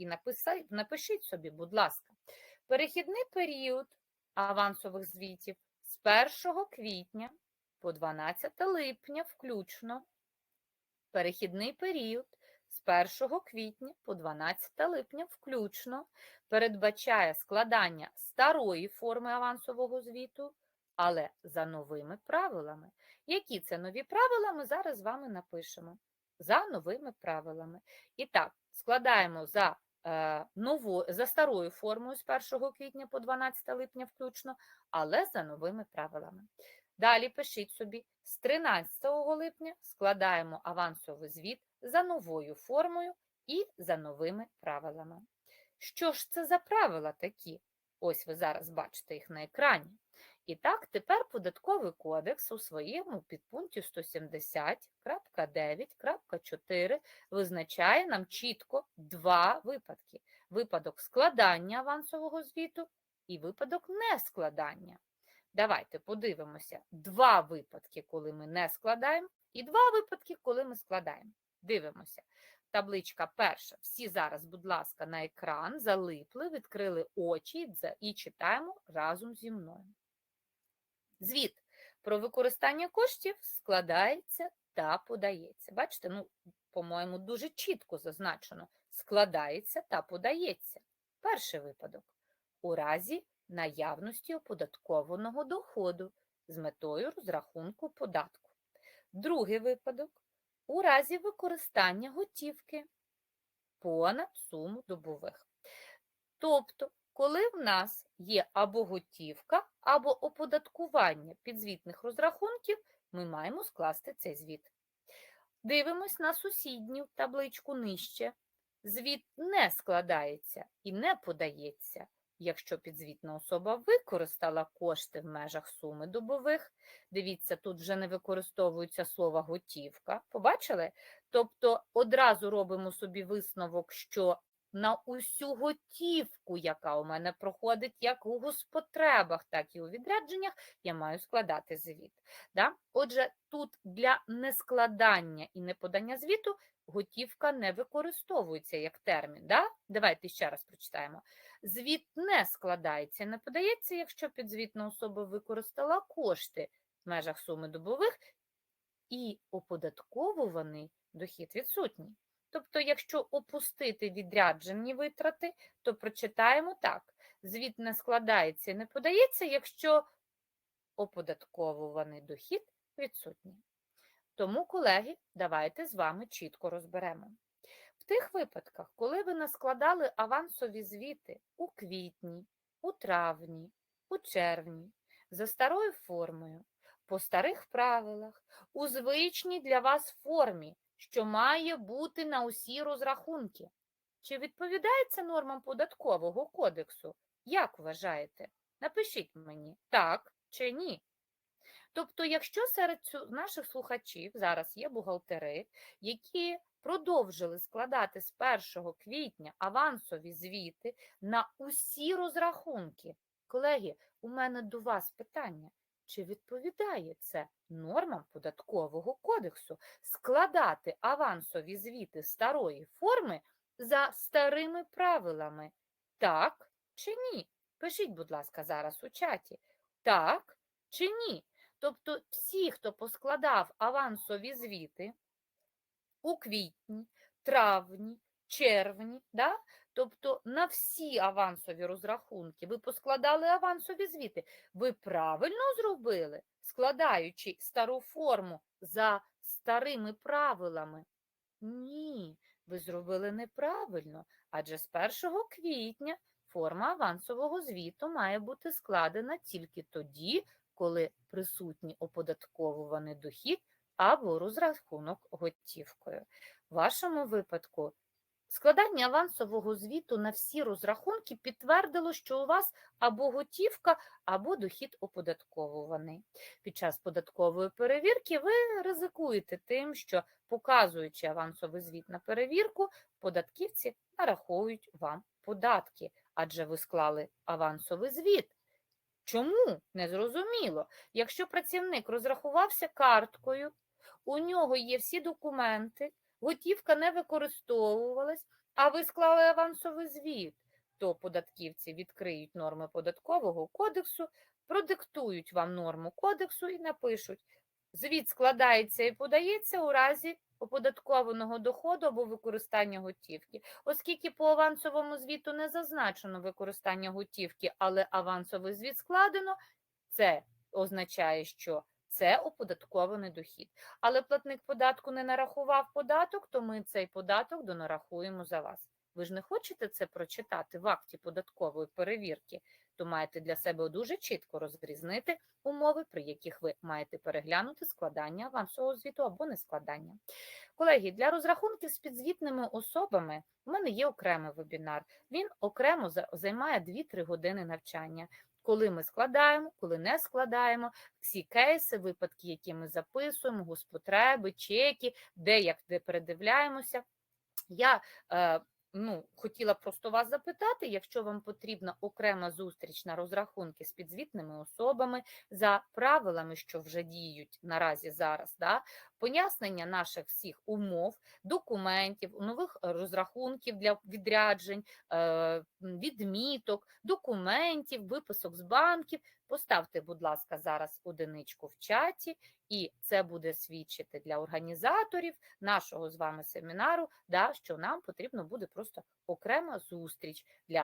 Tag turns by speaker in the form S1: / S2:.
S1: і написай, напишіть собі, будь ласка, перехідний період авансових звітів з 1 квітня по 12 липня включно. Перехідний період з 1 квітня по 12 липня включно передбачає складання старої форми авансового звіту, але за новими правилами. Які це нові правила, ми зараз з вами напишемо. За новими правилами. І так, складаємо за, е, ново, за старою формою з 1 квітня по 12 липня включно, але за новими правилами. Далі пишіть собі, з 13 липня складаємо авансовий звіт за новою формою і за новими правилами. Що ж це за правила такі? Ось ви зараз бачите їх на екрані. І так, тепер податковий кодекс у своєму підпункті 170.9.4 визначає нам чітко два випадки: випадок складання авансового звіту і випадок нескладання. Давайте подивимося два випадки, коли ми не складаємо, і два випадки, коли ми складаємо. Дивимося. Табличка перша. Всі зараз, будь ласка, на екран залипли, відкрили очі і читаємо разом зі мною. Звіт про використання коштів складається та подається. Бачите, ну, по-моєму, дуже чітко зазначено: складається та подається. Перший випадок. У разі наявності оподаткованого доходу з метою розрахунку податку. Другий випадок у разі використання готівки понад суму добових. Тобто, коли в нас є або готівка, або оподаткування підзвітних розрахунків, ми маємо скласти цей звіт. Дивимось на сусідню табличку нижче. Звіт не складається і не подається, якщо підзвітна особа використала кошти в межах суми добових. Дивіться, тут вже не використовується слово готівка. Побачили? Тобто одразу робимо собі висновок, що на усю готівку, яка у мене проходить як у госпотребах, так і у відрядженнях, я маю складати звіт. Да? Отже, тут для нескладання і неподання звіту готівка не використовується як термін. Да? Давайте ще раз прочитаємо. Звіт не складається не подається, якщо підзвітна особа використала кошти в межах суми добових і оподатковуваний дохід відсутній. Тобто, якщо опустити відряджені витрати, то прочитаємо так: звіт не складається і не подається, якщо оподатковуваний дохід відсутній. Тому, колеги, давайте з вами чітко розберемо. В тих випадках, коли ви наскладали авансові звіти у квітні, у травні, у червні, за старою формою, по старих правилах, у звичній для вас формі, що має бути на усі розрахунки. Чи відповідає це нормам податкового кодексу? Як вважаєте? Напишіть мені, так чи ні. Тобто, якщо серед наших слухачів зараз є бухгалтери, які продовжили складати з 1 квітня авансові звіти на усі розрахунки, колеги, у мене до вас питання. Чи відповідає це нормам податкового кодексу складати авансові звіти старої форми за старими правилами? Так чи ні? Пишіть, будь ласка, зараз у чаті. Так чи ні? Тобто всі, хто поскладав авансові звіти у квітні, травні, червні, да? тобто на всі авансові розрахунки ви поскладали авансові звіти, ви правильно зробили, складаючи стару форму за старими правилами? Ні, ви зробили неправильно, адже з 1 квітня форма авансового звіту має бути складена тільки тоді, коли присутній оподатковуваний дохід або розрахунок готівкою. В вашому випадку складання авансового звіту на всі розрахунки підтвердило, що у вас або готівка, або дохід оподатковуваний. Під час податкової перевірки ви ризикуєте тим, що, показуючи авансовий звіт на перевірку, податківці нараховують вам податки, адже ви склали авансовий звіт. Чому? Незрозуміло. Якщо працівник розрахувався карткою, у нього є всі документи, готівка не використовувалась, а ви склали авансовий звіт, то податківці відкриють норми податкового кодексу, продиктують вам норму кодексу і напишуть: звіт складається і подається у разі оподаткованого доходу або використання готівки. Оскільки по авансовому звіту не зазначено використання готівки, але авансовий звіт складено, це означає, що це оподаткований дохід. Але платник податку не нарахував податок, то ми цей податок донарахуємо за вас. Ви ж не хочете це прочитати в акті податкової перевірки, то маєте для себе дуже чітко розрізнити умови, при яких ви маєте переглянути складання авансового звіту або не складання. Колеги, для розрахунків з підзвітними особами у мене є окремий вебінар. Він окремо за- займає 2-3 години навчання. Коли ми складаємо, коли не складаємо, всі кейси, випадки, які ми записуємо, госпотреби, чеки, де як де передивляємося. Я е, ну, хотіла просто вас запитати, якщо вам потрібна окрема зустріч на розрахунки з підзвітними особами за правилами, що вже діють наразі зараз, да, пояснення наших всіх умов, документів, нових розрахунків для відряджень, е, відміток, документів, виписок з банків. Поставте, будь ласка, зараз одиничку в чаті, і це буде свідчити для організаторів нашого з вами семінару, да, що нам потрібно буде просто окрема зустріч для